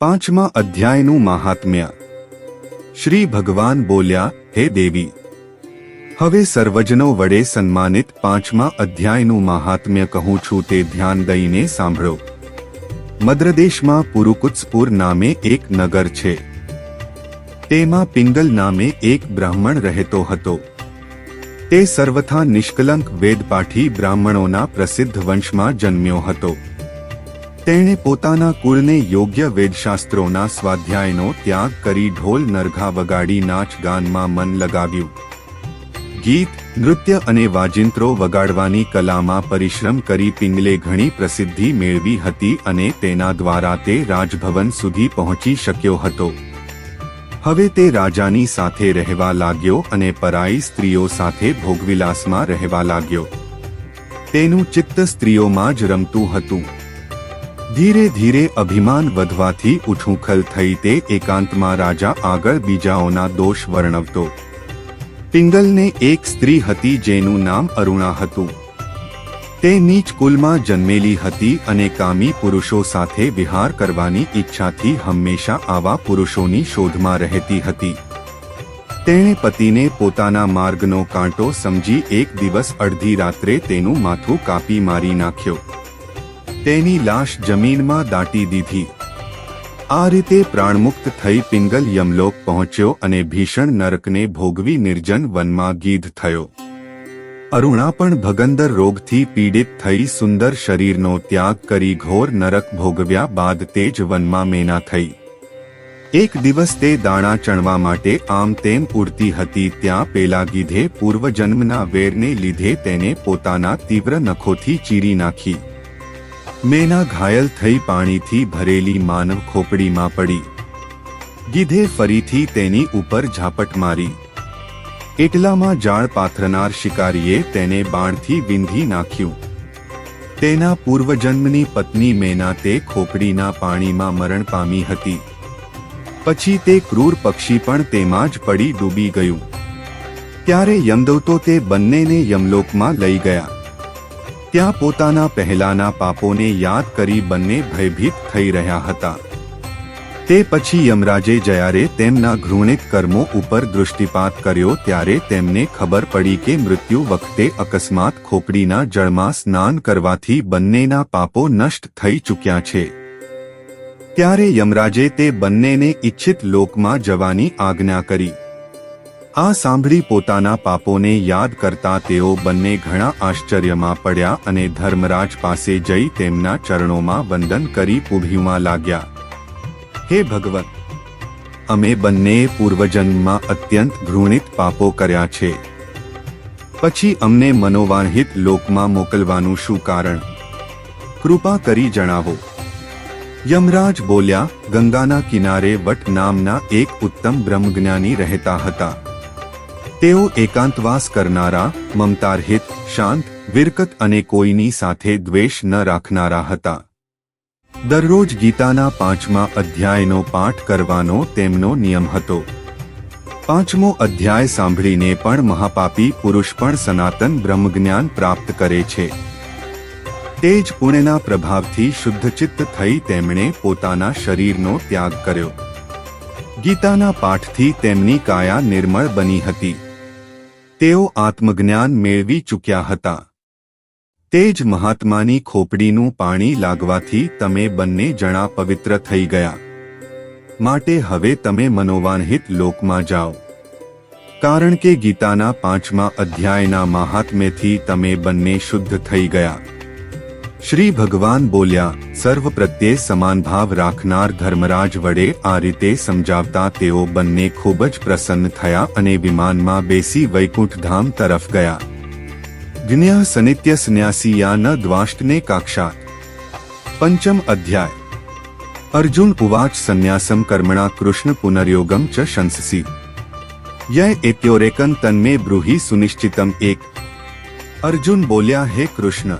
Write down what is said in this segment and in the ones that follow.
પાંચમા અધ્યાયનું મહાત્મ્ય. શ્રી ભગવાન બોલ્યા, હે દેવી, હવે સર્વજનો વડે સન્માનિત પાંચમા અધ્યાયનું મહાત્મ્ય કહું છું તે ધ્યાન દઈને સાંભળો. મદ્રદેશમાં પુરુકુત્સપુર નામે એક નગર છે. તેમાં પિંગલ નામે એક બ્રાહ્મણ રહેતો હતો. તે સર્વથા નિષ્કલંક વેદપાઠી બ્રાહ્મણોના પ્રસિદ્ધ વંશમાં જન્મ્યો હતો. તેણે પોતાના કુળને યોગ્ય વેદશાસ્ત્રોના સ્વાધ્યાયનો ત્યાગ કરી ઢોલ નરઘા વગાડી નાચ ગાનમાં મન લગાવ્યું. ગીત, નૃત્ય અને વાજિંત્રો વગાડવાની કલામાં પરિશ્રમ કરી પિંગલે ઘણી પ્રસિદ્ધિ મેળવી હતી અને તેના દ્વારા તે રાજભવન સુધી પહોંચી શક્યો હતો. હવે તે રાજાની સાથે રહેવા લાગ્યો અને પરાઈ સ્ત્રીઓ સાથે ભોગવિલાસમાં રહેવા લાગ્યો. તેનું ચિત્ત સ્ત્રીઓમાં જ રમતું હતું. ધીરે ધીરે અભિમાન વધવાથી ઉઠુંખલ થઈ તે એકાંતમાં રાજા આગળ બીજાઓના દોષ વર્ણવતો. પિંગલને એક સ્ત્રી હતી જેનું નામ અરુણા હતું. તે નીચ કુલમાં જન્મેલી હતી અને કામી પુરુષો સાથે વિહાર કરવાની ઈચ્છાથી હંમેશા આવા પુરુષોની શોધમાં રહેતી હતી. તેણે પતિને પોતાના માર્ગનો કાંટો સમજી એક દિવસ અડધી રાત્રે તેનું માથું કાપી મારી નાખ્યો. તેની લાશ જમીનમાં દાટી દીધી. આ રીતે પ્રાણમુક્ત થઈ પિંગલ યમલોક પહોંચ્યો અને ભીષણ નરકને ભોગવી નિર્જન વનમાં ગીધ થયો. અરુણા પણ ભગંદર રોગથી પીડિત થઈ સુંદર શરીરનો ત્યાગ કરી ઘોર નરક ભોગવ્યા બાદ તે જ વનમાં મેના થઈ. એક દિવસ તે દાણા ચણવા માટે આમ તેમ ઉડતી હતી ત્યાં પેલા ગીધે પૂર્વજન્મના વેરને લીધે તેને પોતાના તીવ્ર નખોથી ચીરી નાખી. મેના ઘાયલ થઈ પાણીથી ભરેલી માનવ ખોપડીમાં પડી. ગીધે ફરીથી તેની ઉપર ઝાપટ મારી. એટલામાં જાળ પાથરનાર શિકારીએ તેને બાણથી વિંધી નાખ્યું. તેના પૂર્વજન્મની પત્ની મેના તે ખોપડીના પાણીમાં મરણ પામી હતી. પછી તે ક્રૂર પક્ષી પણ તેમાં જ પડી ડૂબી ગયું. ત્યારે યમદૌતો તે બંનેને યમલોકમાં લઈ ગયા. ત્યાં પોતાના પહેલાના પાપોને યાદ કરી બંને ભયભીત થઈ રહ્યા હતા. તે પછી યમરાજે જયારે તેમના ઘૃણિત કર્મો ઉપર દૃષ્ટિપાત કર્યો ત્યારે તેમને ખબર પડી કે મૃત્યુ વખતે અકસ્માત ખોપડીના જળમાં સ્નાન કરવાથી બંનેના પાપો નષ્ટ થઈ ચૂક્યા છે. ત્યારે યમરાજે તે બંનેને ઇચ્છિત લોકમાં જવાની આજ્ઞા કરી. આ સાંભળી પોતાના પાપોને યાદ કરતા તેઓ બંને ઘણા આશ્ચર્યમાં પડ્યા અને ધર્મરાજ પાસે જઈ તેમના ચરણોમાં વંદન કરી પૂભ્યુમાં લાગ્યા. હે ભગવત, અમે બંને પૂર્વજન્મમાં અત્યંત ઘૃણિત પાપો કર્યા છે. પછી અમને મનોવાહિત લોકમાં મોકલવાનું શું કારણ? કૃપા કરી જણાવો. યમરાજ બોલ્યા, ગંગાના કિનારે વટ નામના એક ઉત્તમ બ્રહ્મજ્ઞાની રહેતા હતા. તેઓ એકાંતવાસ કરનારા મમતારહિત શાંત, વિરકત અને કોઈની સાથે દ્વેષ ન રાખનારા હતા. દરરોજ ગીતાના પાંચમા અધ્યાયનો પાઠ કરવાનો તેમનો નિયમ હતો. પાંચમો અધ્યાય સાંભળીને પણ મહાપાપી પુરુષ પણ સનાતન બ્રહ્મજ્ઞાન પ્રાપ્ત કરે છે. તે જ પુણ્યના પ્રભાવથી શુદ્ધચિત્ત થઈ તેમણે પોતાના શરીરનો ત્યાગ કર્યો. ગીતાના પાઠથી તેમની કાયા નિર્મળ બની હતી. તેઓ આત્મજ્ઞાન મેળવી ચૂક્યા હતા. તે જ મહાત્માની ખોપડીનું પાણી લાગવાથી તમે બંને જણા પવિત્ર થઈ ગયા. માટે હવે તમે મનોવાનહિત લોકમાં જાઓ. કારણ કે ગીતાના પાંચમા અધ્યાયના મહાત્મ્યથી તમે બંને શુદ્ધ થઈ ગયા. શ્રી ભગવાન બોલ્યા, સર્વ પ્રત્યે સમાન ભાવ રાખનાર ધર્મરાજ વડે આ રીતે સમજાવતા તેઓ બંને ખૂબ જ પ્રસન્ન થયા અને વિમાનમાં બેસી વૈકુંઠ ધામ તરફ ગયા. જ્ઞ સનિત્ય સન્યાસીયા ન દ્વાષ્ટને કાક્ષાત. પંચમ અધ્યાય. અર્જુન ઉવાચ સંન્યાસમ કર્મણા કૃષ્ણ પુનર્યોગમ ચ શંસસી. યય એત્યોરેકન તન્મે બ્રૂહી સુનિશ્ચિતમ એક. અર્જુન બોલ્યા, હે કૃષ્ણ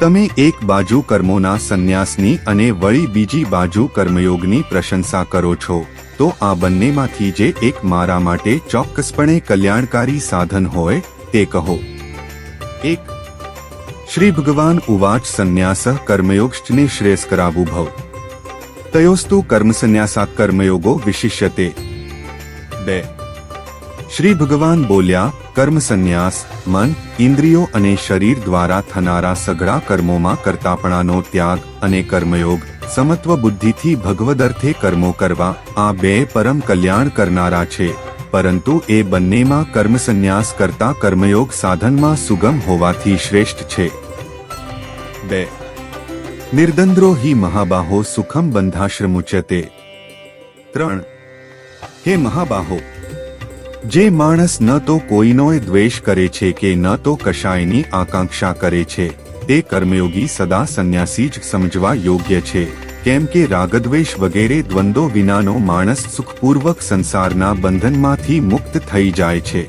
તમે એક બાજુ કર્મોના સંન્યાસની અને વળી બીજી બાજુ કર્મયોગની પ્રશંસા કરો છો, તો આ બંનેમાંથી જે એક મારા માટે ચોક્કસપણે કલ્યાણકારી સાધન હોય, તે કહો. એક. શ્રી ભગવાન ઉવાચ સંન્યાસ કર્મયોગને શ્રેયસ્કરાવું ભવ. તયોસ્તુ કર્મસન્યાસાત કર્મયોગો વિશિષ્યતે. બે. શ્રી ભગવાન બોલ્યા કર્મ સંન્યાસ, મન, ઇન્દ્રિયો અને શરીર દ્વારા થનારા સઘળા કર્મોમાં કરતાપણાનો ત્યાગ અને કર્મયોગ, સમત્વ બુદ્ધિથી ભગવદર્થે કર્મો કરવા, આ બે પરમ કલ્યાણ કરનારા છે. પરંતુ એ બંનેમાં કર્મ સંન્યાસ કરતા કર્મયોગ સાધનમાં સુગમ હોવાથી શ્રેષ્ઠ છે. બે. નિર્દંદ્રો હિ મહાબાહો સુખમ બંધાશ્રમુચ્યતે. ત્રણ. હે મહાબાહો જે માણસ ન તો કોઈનોય દ્વેષ કરે છે કે ન તો કશાયની આકાંક્ષા કરે છે, તે કર્મયોગી સદા સંન્યાસી જ સમજવા યોગ્ય છે, કેમ કે રાગદ્વેષ વગેરે દ્વંદ્વ વિનાનો માણસ સુખપૂર્વક સંસારના બંધનમાંથી મુક્ત થઈ જાય છે.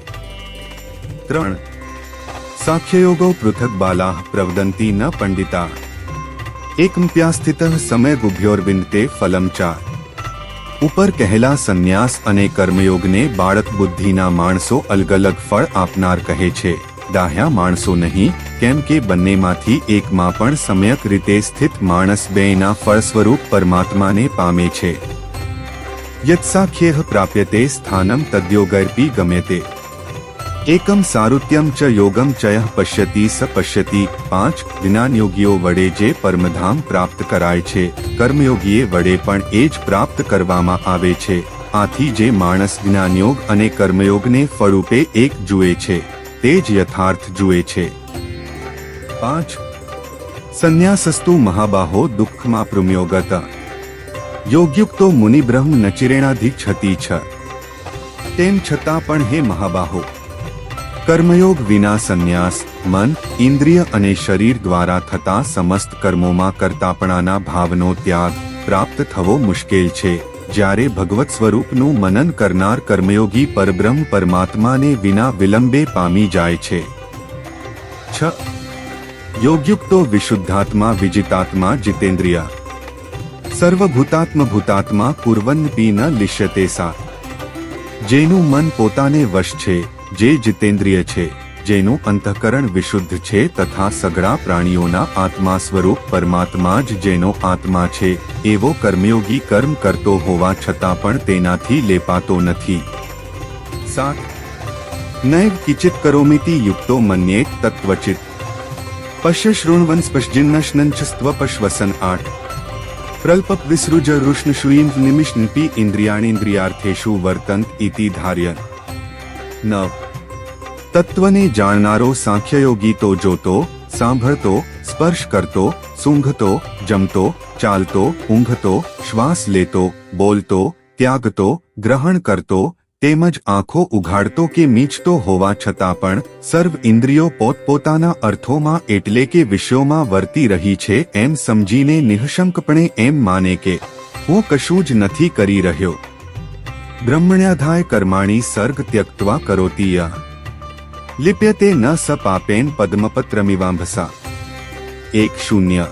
ત્રણ. સાખ્યયોગો પૃથક બાલા પ્રવદંતી ન પંડિતા. એકમ્પ્યા સ્થિત સમય ગુભ્યોર્વિંદતે ફલમ ચાર. ઉપર કહેલા સંન્યાસ અને કર્મયોગને બાળક બુદ્ધિના માણસો અલગ અલગ ફળ આપનાર કહે છે. દાહ્યા માણસો નહીં, કેમ કે બંનેમાંથી એકમાં પણ સમ્યક રીતે સ્થિત માણસ બેના ફળ સ્વરૂપ પરમાત્માને પામે છે. યત્સાખ્યેહ પ્રાપ્યતે સ્થાનમ તદ્યોગર્પી ગમ્યતે. એકમ સારુત્યમ ચ યોગમ ચય પશ્યતિ સ પશ્યતિ પાંચ જ્ઞાનયોગીઓ વડે જે પરમધામ પ્રાપ્ત કરાય છે, કર્મયોગીએ વડે પણ એ જ પ્રાપ્ત કરવામાં આવે છે. આથી જે માણસ જ્ઞાનયોગ અને કર્મયોગને ફળરૂપે એક જુએ છે, તે જ યથાર્થ જુએ છે. પાંચ સંન્યાસસ્તુ મહાબાહો દુઃખમાં પ્રમ્યોગત. યોગ્યુક્તો મુનિબ્રહ્મ નચિરેણાધિક્ષતી છ. તેમ છતાં પણ હે મહાબાહો કર્મયોગ વિના સંન્યાસ, મન, ઇન્દ્રિય અને શરીર દ્વારા થતા સમસ્ત કર્મોમાં કરતાપણાના ભાવનો ત્યાગ પ્રાપ્ત થવો મુશ્કેલ છે. જ્યારે ભગવત સ્વરૂપનું મનન કરનાર કર્મયોગી પરબ્રહ્મ પરમાત્માને વિના વિલંબે પામી જાય છે. છ. યોગ્યુક્તો વિશુદ્ધાત્મા વિજિતાત્મા જીતેન્દ્રિય. સર્વભૂતાત્મ ભૂતાત્મા કુર્વન પી ન લિશ્યતે સા. જેનું મન પોતાને વશ છે. જે જીતેન્દ્રિય છે, જેનું અંતઃકરણ વિશુદ્ધ છે તથા સઘળા પ્રાણીઓના આત્મા સ્વરૂપ પરમાત્મા જ જેનો આત્મા છે, એવો કર્મયોગી કર્મ કરતો હોવા છતાં પણ તેનાથી લેપાતો નથી. સાત. નૈવ કિચિત કરોમિતિ યુક્તો મન્યેત તત્વચિત. પશ્ય શૃણવન સ્પષ્જિન્નશ્નંચસ્ત્વપશ્વસન આઠ. પ્રલ્પપ વિસૃજ રુષ્ણશુઈન નિમિષ્ણપી ઇન્દ્રિયાણીન્દ્રિયાર્થેષુ વર્તંત ઇતિ ધાર્ય નવ તત્વને જાણનારો સાંખ્યયોગી તો જોતો સાંભળતો સ્પર્શ કરતો સૂંઘતો જમતો ચાલતો ઊંઘતો શ્વાસ લેતો બોલતો ત્યાગતો ગ્રહણ કરતો તેમજ આંખો ઉઘાડતો કે મીચતો હોવા છતાં પણ સર્વ ઇન્દ્રિયો પોતપોતાના અર્થોમાં એટલે કે વિષયોમાં વર્તી રહી છે એમ સમજીને નિઃશંકપણે એમ માને કે હું કશું જ નથી કરી રહ્યો બ્રહ્મણ્યાધાય કર્માણી સર્ગ ત્યક્ત્વા કરોતીય લિપ્યતે ન સ પાપેન પદ્મપત્રમિવાંભસા. એક શૂન્ય.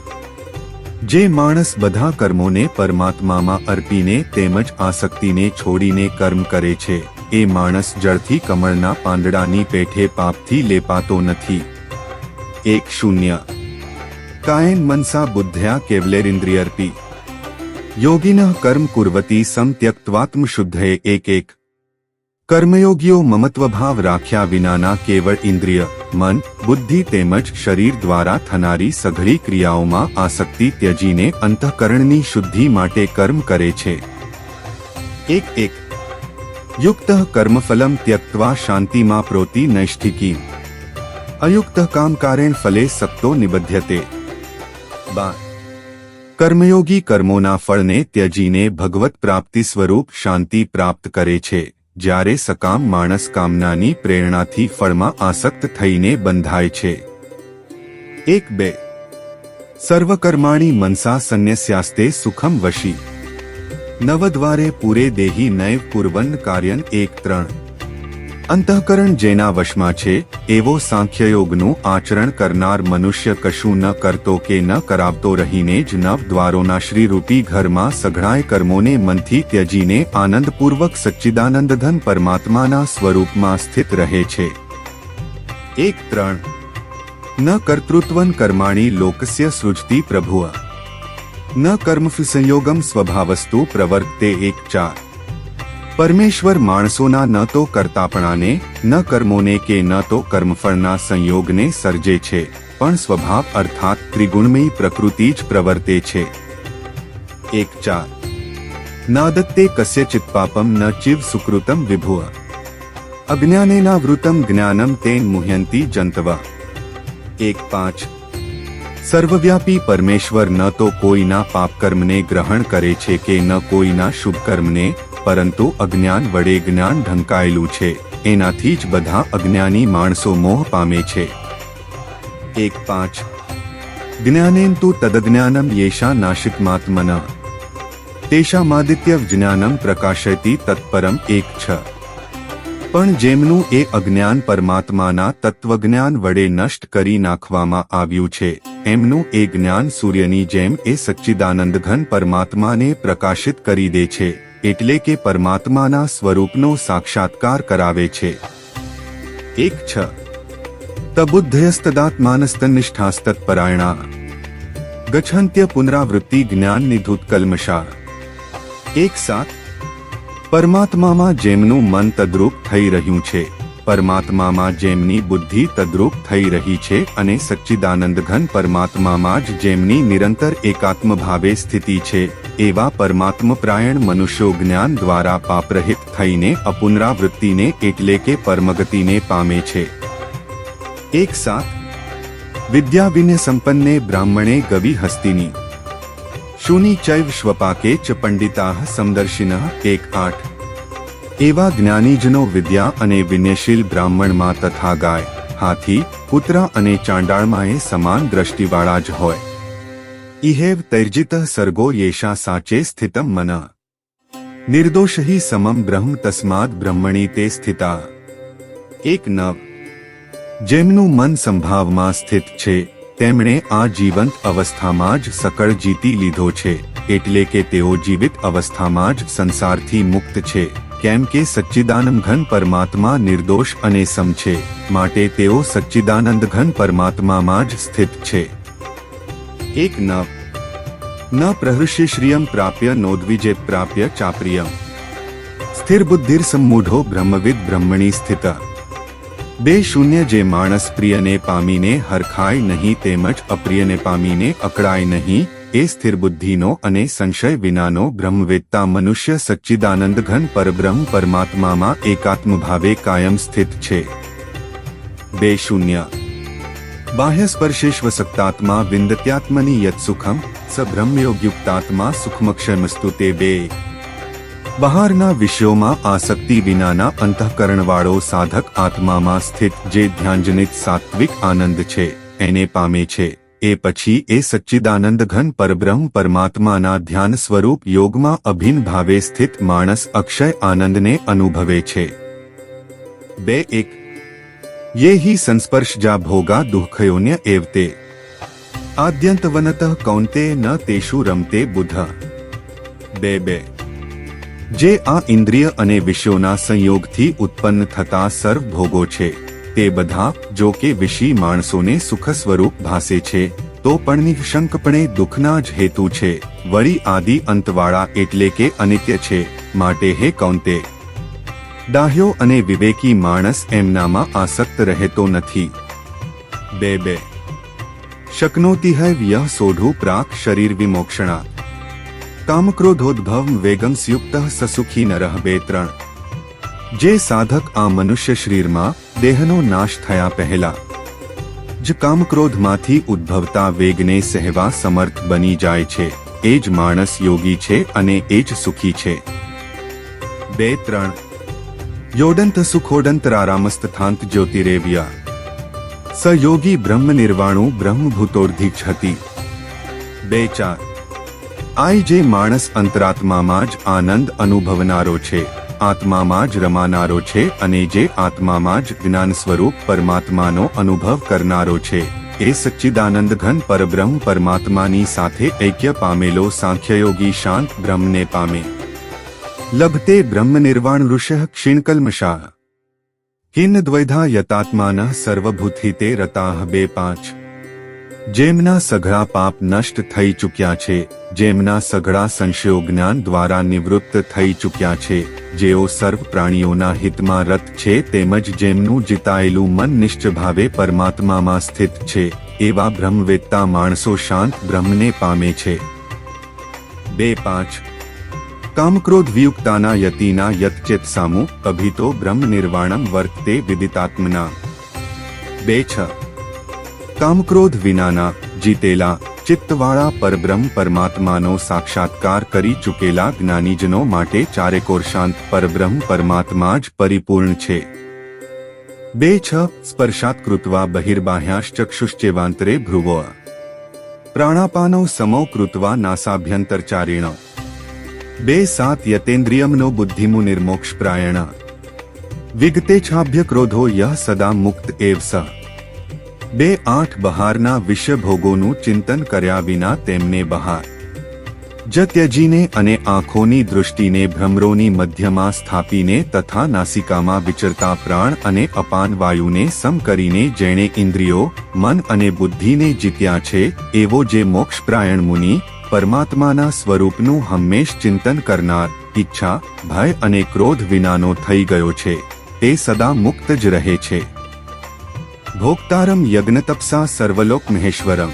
જે માણસ બધા કર્મોને પરમાત્મામાં અર્પીને તેમજ આસક્તિને છોડીને કર્મ કરે છે, એ માણસ જળથી કમળના પાંદડાની પેઠે પાપથી લેપાતો નથી. એક શૂન્ય. કાયન મનસા બુદ્ધ્યા કેવલેરિન્દ્રિયર્પી. યોગિન કર્મ કુર્વતી સમ ત્યક્ત્વાત્મ શુદ્ધએ એક એક. કર્મયોગીઓ મમત્વભાવ રાખ્યા વિનાના કેવળ ઇન્દ્રિય, મન, બુદ્ધિ તેમજ શરીર દ્વારા થનારી સઘળી ક્રિયાઓમાં આસક્તિ ત્યજીને અંતઃકરણની શુદ્ધિ માટે કર્મ કરે છે. એક એક. યુક્ત કર્મફલમ ત્યક્ત્વા શાંતિમાં પ્રોતિ નૈષ્ઠિકી. અયુક્ત કામકારેણ ફલે સક્તો નિબધ્યતે બા કર્મયોગી કર્મોના ફળને ત્યજીને ભગવત પ્રાપ્તિ સ્વરૂપ શાંતિ પ્રાપ્ત કરે છે, જ્યારે સકામ માણસ કામનાની પ્રેરણાથી ફળમાં આસક્ત થઈને બંધાય છે. એક બે. સર્વકર્માણી મનસા સંન્યાસ્યાસ્તે સુખમ વશી. નવદ્વારે પૂરે દેહી નૈવ કુર્વન કાર્યન એક ત્રણ. અંતઃકરણ જેના વશમાં છે, એવો સાંખ્યયોગનું આચરણ કરનાર મનુષ્ય કશું ન કરતો કે ન કરાવતો રહીને જ નવ દ્વારોના શ્રીરૂપી ઘરમાં સઘળાય કર્મોને મનથી ત્યજીને આનંદપૂર્વક સચ્ચિદાનંદધન પરમાત્માના સ્વરૂપમાં સ્થિત રહે છે. એક ત્રણ. ન કર્તૃત્વન કર્માણી લોકસ્ય સૃજતી પ્રભુ. ન કર્મફિસંયોગમ સ્વભાવસ્તુ પ્રવર્તે એક ચાર. પરમેશ્વર માણસોના ન તો કરતાપણાને, ન કર્મોને કે ન તો કર્મફળના સંયોગને સર્જે છે, પણ સ્વભાવ અર્થાત ત્રિગુણમય પ્રકૃતિ જ પ્રવર્તે છે. એક ચાર. નાદત્તે કસ્ય પાપમ ન ચિવ સુકૃતમ વિભુવ. અજ્ઞાનેના વૃતમ જ્ઞાનમ તેન મુહ્યંતી જંતવ. એક પાંચ. સર્વવ્યાપી પરમેશ્વર ન તો કોઈના પાપકર્મને ગ્રહણ કરે છે કે ન કોઈના શુભ કર્મને પરંતુ અજ્ઞાન વડે જ્ઞાન ઢંકાયેલું છે. એનાથી જ બધા અજ્ઞાની માણસો મોહ પામે છે. એક પાંચ. જ્ઞાનેન તુ તદજ્ઞાનમ યેશા નાશિકમાત્મન તેષામાદિત્ય જ્ઞાનમ પ્રકાશયતી તત્પરમ એક છ. પણ જેમનું એ અજ્ઞાન પરમાત્માના તત્વજ્ઞાન વડે નષ્ટ કરી નાખવામાં આવ્યું છે, એમનું એ જ્ઞાન સૂર્યની જેમ એ સચ્ચિદાનંદ ઘન પરમાત્માને પ્રકાશિત કરી દે છે. એટલે કે પરમાત્માના સ્વરૂપનો સાક્ષાત્કાર કરાવે છે. એક છ. તબુદ્ધયસ્તદાત્માનસ્તનિષ્ઠાસ્તત્પરાયણા. ગચ્છંત્ય પુનરાવૃત્તિ જ્ઞાન નિધુત્કલ્મષા એક સાત. પરમાત્મામાં જેમનું મન તદ્રુપ થઈ રહ્યું છે, પરમાત્મામાં જેમની બુદ્ધિ તદ્રુપ થઈ રહી છે અને સચ્ચિદાનંદ ઘન પરમાત્મામાં જ જેમની નિરંતર એકાત્મ ભાવે સ્થિતિ છે. એવા પરમાત્મપ્રાયણ મનુષ્યો જ્ઞાન દ્વારા પાપરહિત થઈને અપુનરાવૃત્તિને એટલે કે પરમગતિને પામે છે. એક સાત. વિદ્યાવિને સંપન્ને બ્રાહ્મણે ગવિ હસ્તિની. શુની ચૈવ શ્વપાકે ચ પંડિતા સમદર્શિન એક આઠ. એવા જ્ઞાનીજનો વિદ્યા અને વિનયશીલ બ્રાહ્મણમાં તથા ગાય, હાથી, કૂતરા અને ચાંડાળમાં એ સમાન દ્રષ્ટિવાળા જ હોય. ઇહેવ તૈર્જિત સર્ગો યેશા સાચે સ્થિતમ મન નિર્દોષ હિ સમમ બ્રહ્મ તસ્માદ બ્રહ્મણી તે સ્થિતા એક નવ જેમનું મન સંભાવમાં સ્થિત છે તેમણે આ જીવંત અવસ્થામાં જ સકળ જીતી લીધો છે એટલે કે તેઓ જીવિત અવસ્થામાં જ સંસારથી મુક્ત છે કેમ કે સચ્ચિદાનંદ ઘન પરમાત્મા નિર્દોષ અને સમ છે માટે તેઓ સચ્ચિદાનંદ ઘન પરમાત્મામાં જ સ્થિત છે એક ન. ન પ્રહૃષ્ય શ્રિયમ પ્રાપ્ય, નોદ્વિજે પ્રાપ્ય ચાપ્રિયમ સ્થિર બુદ્ધિર સમૂઢો બ્રહ્મવિદ બ્રહ્મણી સ્થિત. બે શૂન્ય જે માણસ પ્રિયને પામીને હરખાય નહીં તેમજ અપ્રિયને પામીને અકળાય નહીં, એ સ્થિર બુદ્ધિનો અને સંશય વિનાનો બ્રહ્મવેત્તા મનુષ્ય સચ્ચિદાનંદ ઘન પરબ્રહ્મ પરમાત્મામાં એકાત્મ ભાવે કાયમ સ્થિત છે. બે શૂન્ય. બાહ્ય સ્પર્શેશ્વ સક્તાત્મા વિંદત્યાત્મની યત સુખમ સ બ્રહ્મયોગયુક્તાત્મા સુખમક્ષમસ્તુ તે બે બહારના વિષયોમાં આસક્તિ વિનાના અંતઃકરણવાળો સાધક આત્મામાં સ્થિત જે ધ્યાનજનિત સાત્વિક આનંદ છે એને પામે છે એ પછી એ સચ્ચિદાનંદ ઘન પરબ્રહ્મ પરમાત્માના ધ્યાન સ્વરૂપ યોગમાં અભિન ભાવે સ્થિત માણસ અક્ષય આનંદને અનુભવે છે બે એક યે હિ સંસ્પર્શજા ભોગા દુઃખયોન્ય એવતે આદ્યંતવનતઃ કૌંતે ન તેષુ રમતે બુધ બે બે જે આ ઇન્દ્રિય અને વિષયોના સંયોગથી ઉત્પન્ન થતા સર્વ ભોગો છે તે બધા જો કે વિષી માણસોને સુખ સ્વરૂપ ભાસે છે તો પણ નિઃશંકપણે દુઃખના જ હેતુ છે વળી આદિ અંતવાળા એટલે કે અનિત્ય છે માટે હે કૌંતે ડાહ્યો અને વિવેકી માણસ એમનામાં આસક્ત રહેતો નથી. બે બે. શકનોતી હૈ યહ સોઢુ પ્રાક શરીર વિમોક્ષણા. કામક્રોધોદ્ભવ વેગમ સ્યુક્ત સસુખી નરહ બે ત્રણ જે સાધક આ મનુષ્ય શરીરમાં દેહનો નાશ થયા પહેલા. જ કામક્રોધમાંથી ઉદ્ભવતા વેગને સહેવા સમર્થ બની જાય છે. એ જ માણસ યોગી છે અને એ જ સુખી છે. બે ત્રણ યોડંત સુખોડંતરારામસ્થાંત જ્યોતિરેવ્યા સ યોગી બ્રહ્મ નિર્વાણું બ્રહ્મભૂતોર્ધિચ્છતિ બે ચાર આઈ જે માણસ અંતરાત્મામાં જ આનંદ અનુભવનારો છે આત્મામાં જ રમાનારો છે અને જે આત્મામાં જ જ્ઞાન સ્વરૂપ પરમાત્માનો અનુભવ કરનારો છે એ સચ્ચિદાનંદ ઘન પરબ્રહ્મ પરમાત્માની સાથે ઐક્ય પામેલો સાંખ્યયોગી શાંત બ્રહ્મને પામે લભતે બ્રહ્મ નિર્વાણ ઋષઃ ક્ષીણકલ્મશા હિન દ્વૈધા યતાત્માના સર્વભૂતહિતે રતાહ બે પાંચ જેમના સઘળા પાપ નષ્ટ થઈ ચૂક્યા છે જેમના સઘળા સંશયો જ્ઞાન દ્વારા નિવૃત્ત થઈ ચૂક્યા છે જેઓ સર્વ પ્રાણીઓના હિતમાં રત છે તેમજ જેમનું જીતાયેલું મન નિશ્ચભાવે પરમાત્મામાં સ્થિત છે એવા બ્રહ્મવેત્તા માણસો શાંત બ્રહ્મને પામે છે બે પાંચ કામક્રોધ વિયુક્તાના યતિના યતચેત સામુ અભિતો બ્રહ્મ નિર્વાણમ વર્તે વિદિતાત્મના બે છ કામક્રોધ વિનાના જીતેલા ચિત્તવાળા પરબ્રહ્મ પરમાત્માનો સાક્ષાત્કાર કરી ચૂકેલા જ્ઞાનીજનો માટે ચારેકોર શાંત પરબ્રહ્મ પરમાત્મા જ પરિપૂર્ણ છે બે છ સ્પર્શાત કૃત્વા બહિર્બાહ્યાશ્ચક્ષુશ્ચેવાંતરે ભ્રુવો પ્રાણાપાનો સમો કૃત્વા નાસાભ્યંતરચારેણ બે સાત યતેન્દ્રિયમનો બુદ્ધિમુ નિર્મોક્ષ પ્રાયણ. વિગતે છાભ્ય ક્રોધો યહ સદા મુક્ત એવ બે આઠ બહારના વિષયભોગોનું ચિંતન કર્યા વિના તેમને બહાર. જત્યજીને અને આંખોની દૃષ્ટિને ભ્રમરોની મધ્યમાં સ્થાપીને તથા નાસિકામાં વિચરતા પ્રાણ અને અપાન વાયુને સમ કરીને જેણે ઇન્દ્રિયો, મન અને બુદ્ધિને જીત્યા છે, એવો જે મોક્ષપ્રાયણ મુનિ પરમાત્માના સ્વરૂપનું હંમેશ ચિંતન કરનાર, ઈચ્છા, ભય અને ક્રોધ વિનાનો થઈ ગયો છે. તે સદા મુક્ત જ રહે છે. ભોક્તારમ યજ્ઞતપસા સર્વલોક મહેશ્વરમ.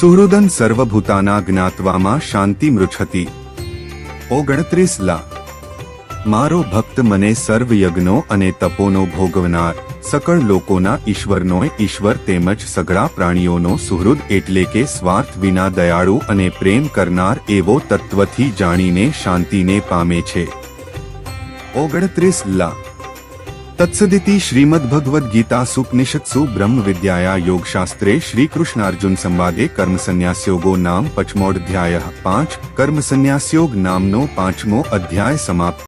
સુહૃદન સર્વભૂતાના જ્ઞાત્વામાં શાંતિ મૃછતી ઓગણત્રીસ લા. મારો ભક્ત મને સર્વ યજ્ઞો અને તપોનો ભોગવનાર. સકળ લોકોના ઈશ્વરનો ઈશ્વર તેમજ સઘળા પ્રાણીઓનો સુહૃદ એટલે કે સ્વાર્થ વિના દયાળુ અને પ્રેમ કરનાર એવો તત્વથી જાણીને શાંતિને પામે છે. ઓગણત્રીસ લા. તત્સદિતિ શ્રીમદ્ભગવદ્ ગીતા સુપનિષત્સુ બ્રહ્મ વિદ્યાયા યોગશાસ્ત્રે શ્રી કૃષ્ણાર્જુન સંવાદે કર્મસન્યાસયોગો નામ પચમોઢ પાંચ કર્મસન્યાસયોગ નામનો પાંચમો અધ્યાય સમાપ્ત